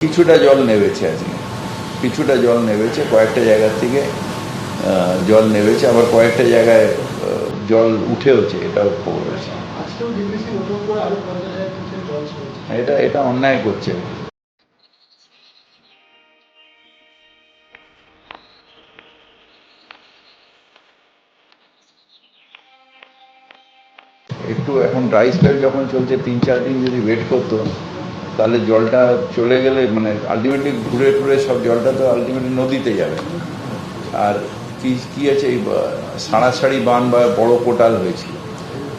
কিছুটা জল নেমেছে আজকে। কিছুটা জল নেমেছে কয়েকটা জায়গা থেকে জল নেমেছে আবার কয়েকটা জায়গায় জল উঠেওছে এটাও খবর আছে। এটা এটা অন্যায় করছে। একটু এখন ড্রাই স্পেল যখন চলছে তিন চার দিন যদি ওয়েট করতো তাহলে জলটা চলে গেলে মানে আলটিমেটলি ঘুরে ঘুরে সব জলটা তো আলটিমেটলি নদীতে যাবে। আর কি, কী আছে এই সাড়াসাড়ি বান বা বড় কোটাল হয়েছিল,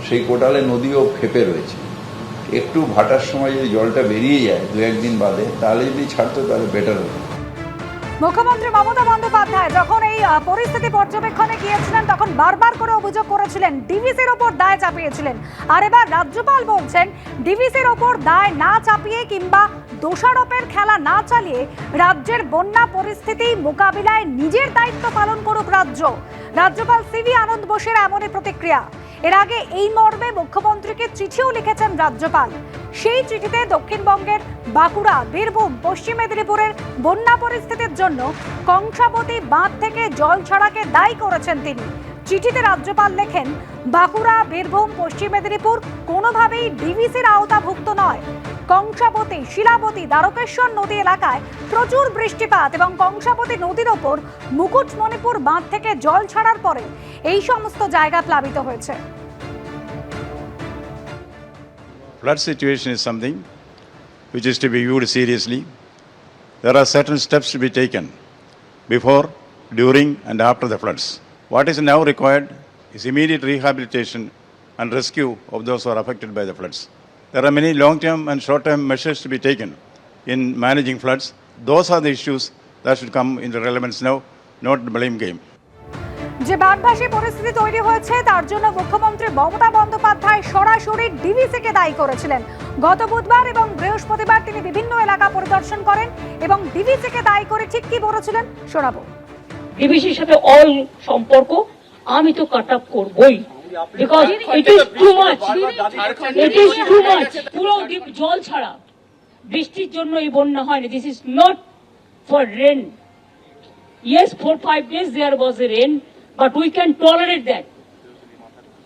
সেই কোটালে নদীও ফেপে রয়েছে। একটু ভাটার সময় যদি জলটা বেরিয়ে যায় দু একদিন বাদে, তাহলে যদি ছাড়তো, তাহলে বেটার হতো। মুখ্যমন্ত্রী মমতা বন্দ্যোপাধ্যায় যখন এই পরিস্থিতি পর্যবেক্ষণে গিয়েছিলেন, তখন বারবার করে অভিযোগ করেছিলেন, ডিভিসির ওপর দায় চাপিয়েছিলেন। আর এবার রাজ্যপাল বলছেন, ডিভিসির ওপর দায় না চাপিয়ে কিংবা দোষারোপের খেলা না চালিয়ে রাজ্যের বন্যা পরিস্থিতি মোকাবিলায় নিজের দায়িত্ব পালন করুক রাজ্য। রাজ্যপাল সিভি আনন্দ বোসের এমনই প্রতিক্রিয়া। এর আগে এই মর্মে মুখ্যমন্ত্রীকে চিঠিও লিখেছেন রাজ্যপাল। সেই চিঠিতে দক্ষিণবঙ্গের বাঁকুড়া, বীরভূম, পশ্চিম মেদিনীপুরের বন্যা পরিস্থিতির জন্য কংসাবতী বাঁধ থেকে জল ছড়াকে দায়ী করেছেন তিনি। চিঠিতে রাজ্যপাল লেখেন বাঁকুড়া বীরভূম পশ্চিম মেদিনীপুর কোনোভাবেই ডিভিসির আওতাভুক্ত নয় কংসাবতী শিলাবতী দ্বারকেশ্বর নদী এলাকায় প্রচুর বৃষ্টিপাত এবং কংসাবতী নদীর ওপর মুকুটমণিপুর বাঁধ থেকে জল ছাড়ার পরে এই সমস্ত জায়গা প্লাবিত হয়েছে Flood situation is something which is to be viewed seriously. There are certain steps to be taken before, during, and after the floods. What is now required is immediate rehabilitation and rescue of those who are affected by the floods. There are many long term and short term measures to be taken in managing floods. Those are the issues that should come into relevance now, not the blame game. যে বানভাসী পরিস্থিতি তৈরি হয়েছে তার জন্য মুখ্যমন্ত্রী মমতা বন্দ্যোপাধ্যায় সরাসরি ডিভিসিকে দায়ী করেছিলেন গত বুধবার এবং বৃহস্পতিবার তিনি বিভিন্ন এলাকা পরিদর্শন করেন এবং ডিভিসিকে দায়ী করে ঠিক কি বলেছিলেন শোনাবো ডিবিসির সাথে অল সম্পর্ক আমি তো কাট আপ করবই because it is too much it is too much পুরো জল ছাড়া বৃষ্টির জন্য এই বন্যা হয়নি this is not for rain yes four five days there was a rain but we can tolerate that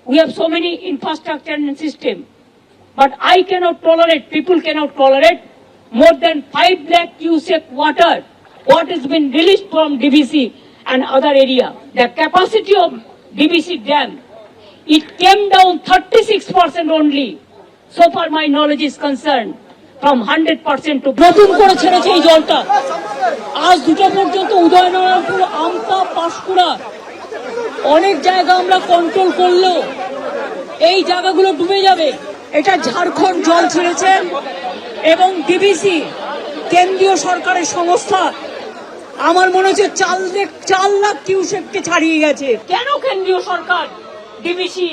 we have so many infrastructure and system. But I cannot tolerate, people cannot tolerate more than 5 lakh cubic water. What has been released from DBC and other area. The capacity of DBC dam, it came down 36% only. So far my knowledge is concerned. From 100% to নতুন করে ছেড়েছে এই জলটা আজ দুটো পর্যন্ত উদয়নারায়ণপুর আমতা পাঁশকুড়া অনেক জায়গা আমরা কন্ট্রোল করলেও এই জায়গাগুলো ডুবে যাবে এটা ঝাড়খণ্ড জল ছেড়েছে এবং ডিবিসি কেন্দ্রীয় সরকারের সংস্থা আমার মনে হচ্ছে চার লাখ চার লাখ কিউসেককে ছাড়িয়ে গেছে। কেন কেন্দ্রীয় সরকার? ডিবিসি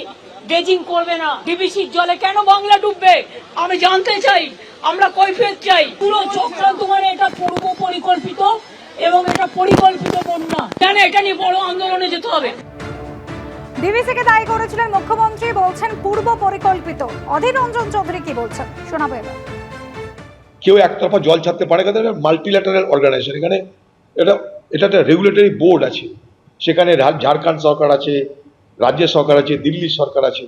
ড্রেজিং করবে না। ডিবিসির জলে কেন বাংলা ডুববে? আমি জানতে চাই আমরা কৈফিয়ত চাই। পুরো চক্রান্ত মানে এটা পূর্ব পরিকল্পিত এবং এটা পরিকল্পিত বন্যা কেন এটা নিয়ে বড় আন্দোলনে যেতে হবে? ডিভিসিকে দায়ী করেছিলেন মুখ্যমন্ত্রী বলছেন পূর্ব পরিকল্পিত। অধীর রঞ্জন চৌধুরী কি বলছেন? শোনাবো এবার। কেউ একতরফা জল ছাড়তে পারে মাল্টিল্যাটারাল অর্গানাইজেশন এখানে এটা এটা একটা রেগুলেটরি বোর্ড আছে। সেখানে ঝাড়খণ্ড সরকার আছে, রাজ্য সরকার আছে, দিল্লি সরকার আছে।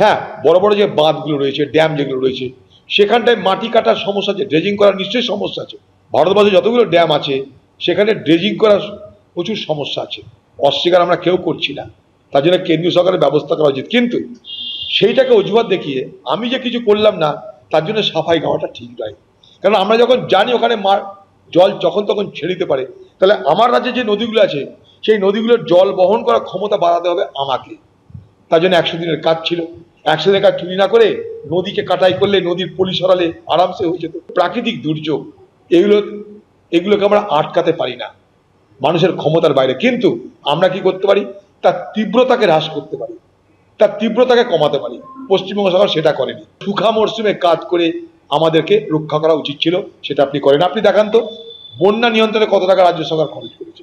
হ্যাঁ বড় বড় যে বাঁধগুলো রয়েছে ড্যাম যেগুলো রয়েছে, সেখানটায় মাটি কাটার সমস্যা আছে ড্রেজিং করার নিশ্চয়ই সমস্যা আছে। ভারতবর্ষে যতগুলো ড্যাম আছে, সেখানে ড্রেজিং করার প্রচুর সমস্যা আছে। অস্বীকার আমরা কেউ করছি না। তার জন্য কেন্দ্রীয় সরকারের ব্যবস্থা করা উচিত। কিন্তু সেইটাকে অজুহাত দেখিয়ে আমি যে কিছু করলাম না, তার জন্য সাফাই গাওয়াটা ঠিক নয়। কারণ আমরা যখন জানি ওখানে মার জল যখন তখন ছেড়ে দিতে পারে, তাহলে আমার রাজ্যে যে নদীগুলো আছে, সেই নদীগুলোর জল বহন করার ক্ষমতা বাড়াতে হবে আমাকে। তার জন্য একশো দিনের কাজ ছিল। একশো দিনের কাজ চুরি না করে নদীকে কাটাই করলে নদীর পলি সরালে আরামসে হয়ে যেত। প্রাকৃতিক দুর্যোগ, এগুলো, এগুলোকে আমরা আটকাতে পারি না। মানুষের ক্ষমতার বাইরে। কিন্তু আমরা কি করতে পারি? তার তীব্রতাকে হ্রাস করতে পারি। তার তীব্রতাকে কমাতে পারি। পশ্চিমবঙ্গ সরকার সেটা করেনি। সুখা মরশুমে কাজ করে আমাদেরকে রক্ষা করা উচিত ছিল, সেটা আপনি করেন। আপনি দেখান তো। বন্যা নিয়ন্ত্রণে কত টাকা রাজ্য সরকার খরচ করেছে?